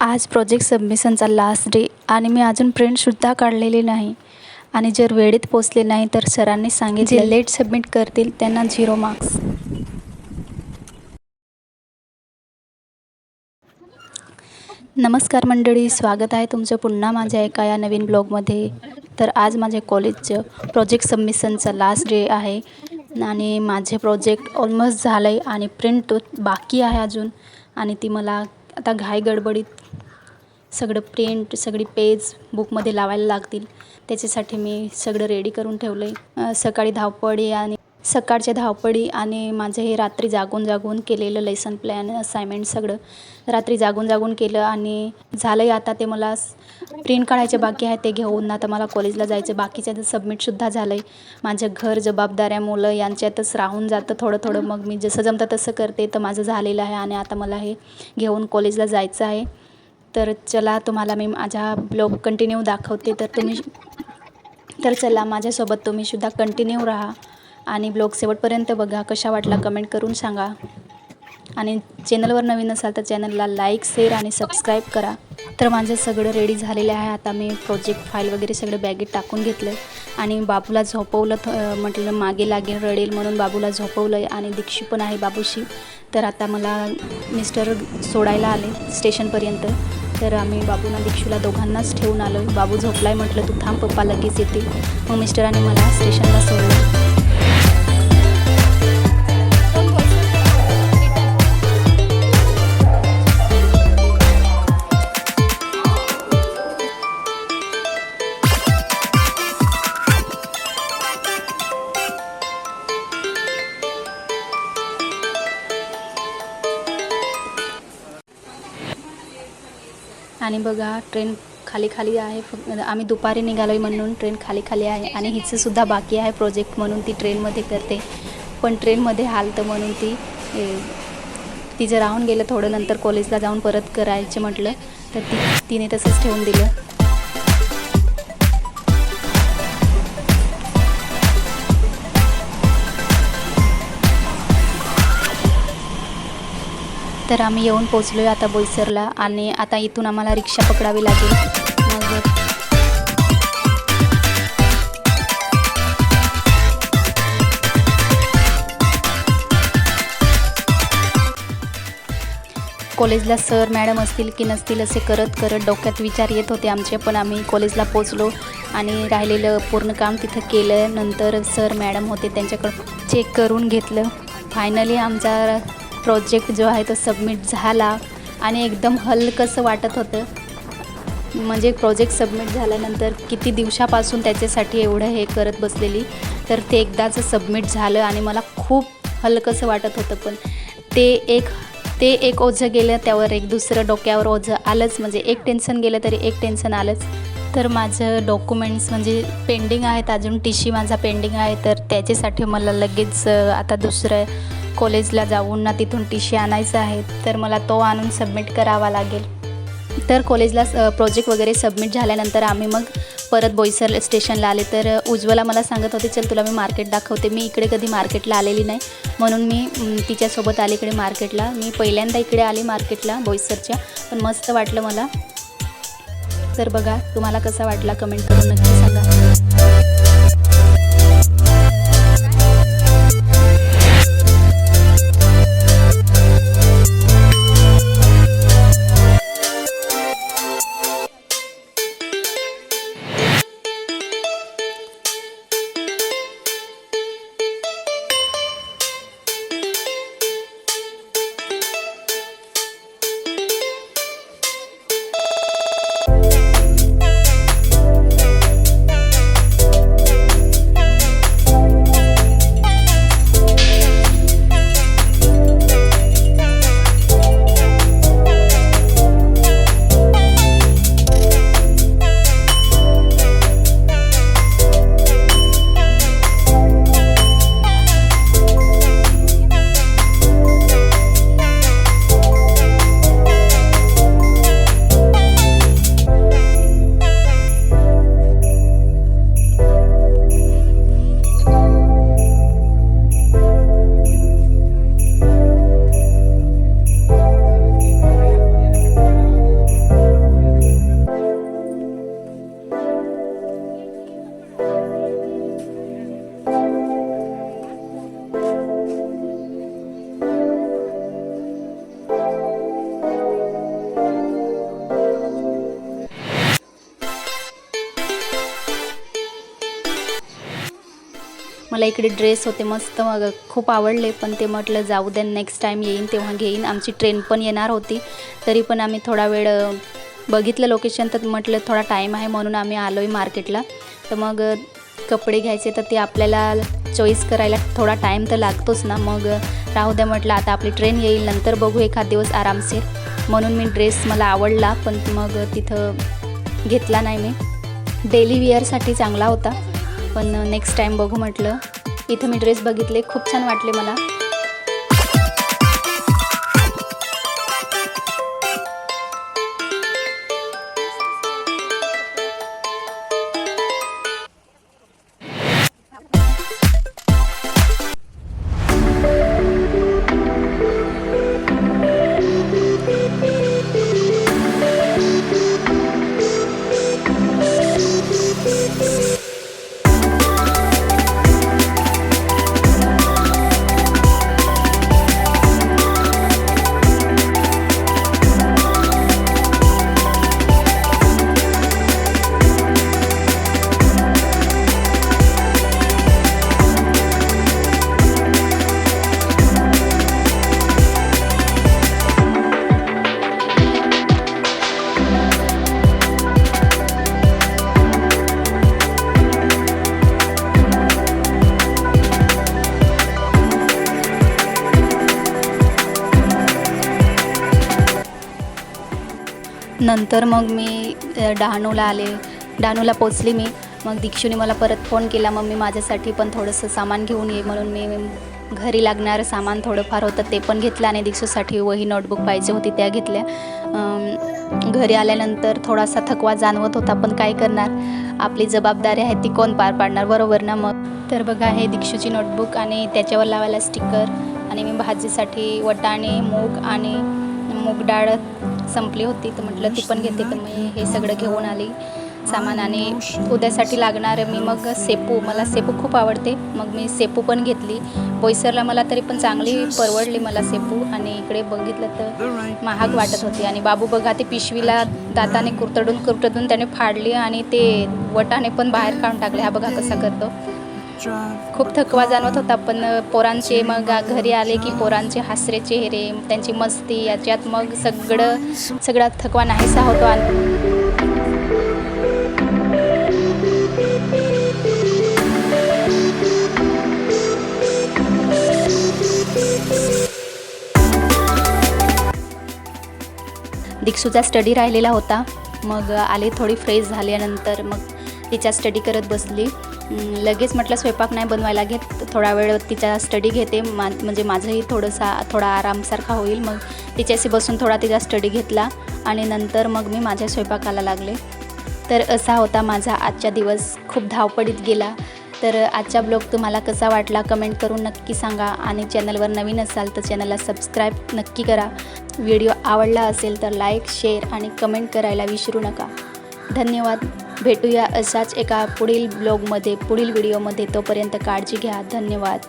आज प्रोजेक्ट सबमिशनचा last day आणि मी अजून प्रिंटसुद्धा काढलेली नाही. आणि जर वेळेत पोचले नाही तर सरांनी सांगितले जे लेट सबमिट करतील त्यांना झिरो मार्क्स नमस्कार मंडळी स्वागत आहे तुमचं पुन्हा माझ्या एका या नवीन ब्लॉगमध्ये तर आज माझ्या कॉलेजचं प्रोजेक्ट सबमिशनचा लास्ट डे आहे. आणि माझे प्रोजेक्ट ऑलमोस्ट झालं आहे आणि प्रिंट बाकी आहे अजून. आणि ती मला आता घाई गडबडीत सगळं प्रिंट सगळी पेज बुकमध्ये लावायला लागतील. त्याच्यासाठी मी सगळं रेडी करून ठेवलं आहे सकाळी धावपळी आणि सकाळच्या धावपळी आणि माझं हे रात्री जागून जागून केलेलं लेसन प्लॅन असायमेंट सगळं रात्री जागून जागून केलं आणि झालं आहे आता ते मला प्रिंट काढायचे बाकी आहे ते घेऊन. आता मला कॉलेजला जायचं बाकीचं सबमिटसुद्धा झालं आहे माझं घर जबाबदाऱ्या मुलं यांच्यातच राहून जातं थोडं थोडं. मग मी जसं जमतं तसं करते तर माझं झालेलं आहे आणि आता मला हे घेऊन कॉलेजला जायचं आहे. तर चला तुम्हाला मी माझा ब्लॉग कंटिन्यू दाखवते. तर तुम्ही तर चला माझ्यासोबत तुम्हीसुद्धा कंटिन्यू राहा. आणि ब्लॉग शेवटपर्यंत बघा कशा वाटला कमेंट करून सांगा. आणि चॅनलवर नवीन असाल तर चॅनलला लाईक शेअर आणि सबस्क्राईब करा. तर माझं सगळं रेडी झालेलं आहे. आता मी प्रोजेक्ट फाईल वगैरे सगळं बॅगेत टाकून घेतलं आणि बाबूला झोपवलं थ म्हटलं मागे लागेल रडेल म्हणून बाबूला झोपवलं आहे आणि दीक्षू पण आहे बाबूशी. तर आता मला मिस्टर सोडायला आले स्टेशनपर्यंत तर आम्ही बाबूना दीक्षूला दोघांनाच ठेवून आलो. बाबू झोपलाय म्हटलं तू थांब पप्पा लगेच येतील. मग मिस्टरांनी मला स्टेशनला सोडलं. आणि बघा ट्रेन खाली खाली आहे. फक्त आम्ही दुपारी निघालो आहे म्हणून ट्रेन खाली खाली आहे. आणि हिचंसुद्धा बाकी आहे प्रोजेक्ट म्हणून ती ट्रेनमध्ये करते. पण ट्रेनमध्ये हालतं म्हणून ती तिचं राहून गेलं थोडं नंतर कॉलेजला जाऊन परत करायचे म्हटलं तर ती तिने तसंच ठेवून दिलं. तर आम्ही येऊन पोचलो आहे आता बोईसरला आणि आता इथून आम्हाला रिक्षा पकडावी लागेल. कॉलेजला सर मॅडम असतील की नसतील असे करत करत डोक्यात विचार येत होते आमचे पण आम्ही कॉलेजला पोचलो आणि राहिलेलं पूर्ण काम तिथं केलं. नंतर सर मॅडम होते त्यांच्याकडं चेक करून घेतलं. फायनली आमचा प्रोजेक्ट जो आहे तो सबमिट झाला आणि एकदम हलकंसं वाटत होतं. म्हणजे प्रोजेक्ट सबमिट झाल्यानंतर किती दिवसापासून त्याच्यासाठी एवढं हे करत बसलेली तर ते एकदाचं सबमिट झालं आणि मला खूप हलकंसं वाटत होतं. पण ते एक ते एक ओझं गेलं त्यावर एक दुसरं डोक्यावर ओझं आलंच. म्हणजे एक टेन्शन गेलं तरी एक टेन्शन आलंच. तर माझं डॉक्युमेंट्स म्हणजे पेंडिंग आहेत अजून टी सी माझा पेंडिंग आहे तर त्याच्यासाठी मला लगेच आता दुसरं कॉलेजला जाऊन ना तिथून टी शी आणायचं आहे तर मला तो आणून सबमिट करावा लागेल. तर कॉलेजला प्रोजेक्ट वगैरे सबमिट झाल्यानंतर आम्ही मग परत बोईसर स्टेशनला आले. तर उज्ज्वला मला सांगत होते चल तुला मी मार्केट दाखवते. मी इकडे कधी मार्केटला आलेली नाही. म्हणून मी तिच्यासोबत आले इकडे मार्केटला मी पहिल्यांदा इकडे आले मार्केटला बोईसरच्या पण मस्त वाटलं मला. तर बघा तुम्हाला कसा वाटला? कमेंट करून नक्की सांगा. मला इकडे ड्रेस होते मस्त मग खूप आवडले पण ते म्हटलं जाऊ द्या नेक्स्ट टाईम येईन तेव्हा घेईन. आमची ट्रेन पण येणार होती. तरी पण आम्ही थोडा वेळ बघितलं लोकेशन तर म्हटलं थोडा टाईम आहे म्हणून आम्ही आलो आहे मार्केटला तर मग कपडे घ्यायचे तर ते आपल्याला चॉईस करायला थोडा टाईम तर लागतोच ना. मग राहू द्या म्हटलं आता आपली ट्रेन येईल नंतर बघू एखाद दिवस आरामशीर. म्हणून मी ड्रेस मला आवडला पण मग तिथं घेतला नाही मी. डेली वेअरसाठी चांगला होता. पण नेक्स्ट टाईम बघू म्हटलं. इथं मी ड्रेस बघितले खूप छान वाटले मला. नंतर मग मी डहाणूला आले. डहाणूला पोचली मी. मग दीक्षूने मला परत फोन केला. मग मी माझ्यासाठी पण थोडंसं सामान घेऊन ये म्हणून मी घरी लागणारं सामान थोडंफार होतं ते पण घेतलं आणि दीक्षूसाठी वही नोटबुक पाहिजे होती त्या घेतल्या. घरी आल्यानंतर थोडासा थकवा जाणवत होता पण काय करणार? आपली जबाबदारी आहे ती कोण पार पाडणार? बरोबर ना मग? तर बघा हे दीक्षूची नोटबुक आणि त्याच्यावर लावायला स्टिकर आणि मी भाजीसाठी वटाणे मूग आणि मूग डाळ संपली होती तर म्हटलं ती पण घेते. तर मी हे सगळं घेऊन आली. सामान आणि उद्यासाठी लागणारं मी मग सेपू मला सेपू खूप आवडते. मग मी सेपू पण घेतली. बोईसरला मला तरी पण चांगली परवडली मला सेपू. आणि इकडे बघितलं तर महाग वाटत होती. आणि बाबू बघा ते पिशवीला दाताने कुरतडून कुरतडून त्याने फाडली आणि ते वटाने पण बाहेर काढून टाकले. हा बघा कसा करतो. खूप थकवा जाणवत होता पण पोरांचे मग घरी आले की पोरांचे हासरे चेहरे त्यांची मस्ती याच्यात मग सगळं सगळा थकवा नाहीसा होतो आणि दीक्षूचा स्टडी राहिलेला होता. मग आले थोडी फ्रेश झाल्यानंतर मग तिचा स्टडी करत बसली. लगेच म्हटलं स्वयंपाक नाही बनवायला घेत थोडा वेळ तिचा स्टडी घेते मा म्हणजे माझंही थोडंसा थोडा आरामसारखा होईल. मग तिच्याशी बसून थोडा तिचा स्टडी घेतला आणि नंतर मग मी माझ्या स्वयंपाकाला लागले. तर असा होता माझा आजचा दिवस. खूप धावपडीत गेला. तर आजचा ब्लॉग तुम्हाला कसा वाटला कमेंट करून नक्की सांगा आणि चॅनलवर नवीन असाल तर चॅनलला सबस्क्राईब नक्की करा. व्हिडिओ आवडला असेल तर लाईक शेअर आणि कमेंट करायला विसरू नका. धन्यवाद. भेटूया असाच एका पुढील ब्लॉगमध्ये पुढील व्हिडिओमध्ये. तोपर्यंत काळजी घ्या. धन्यवाद.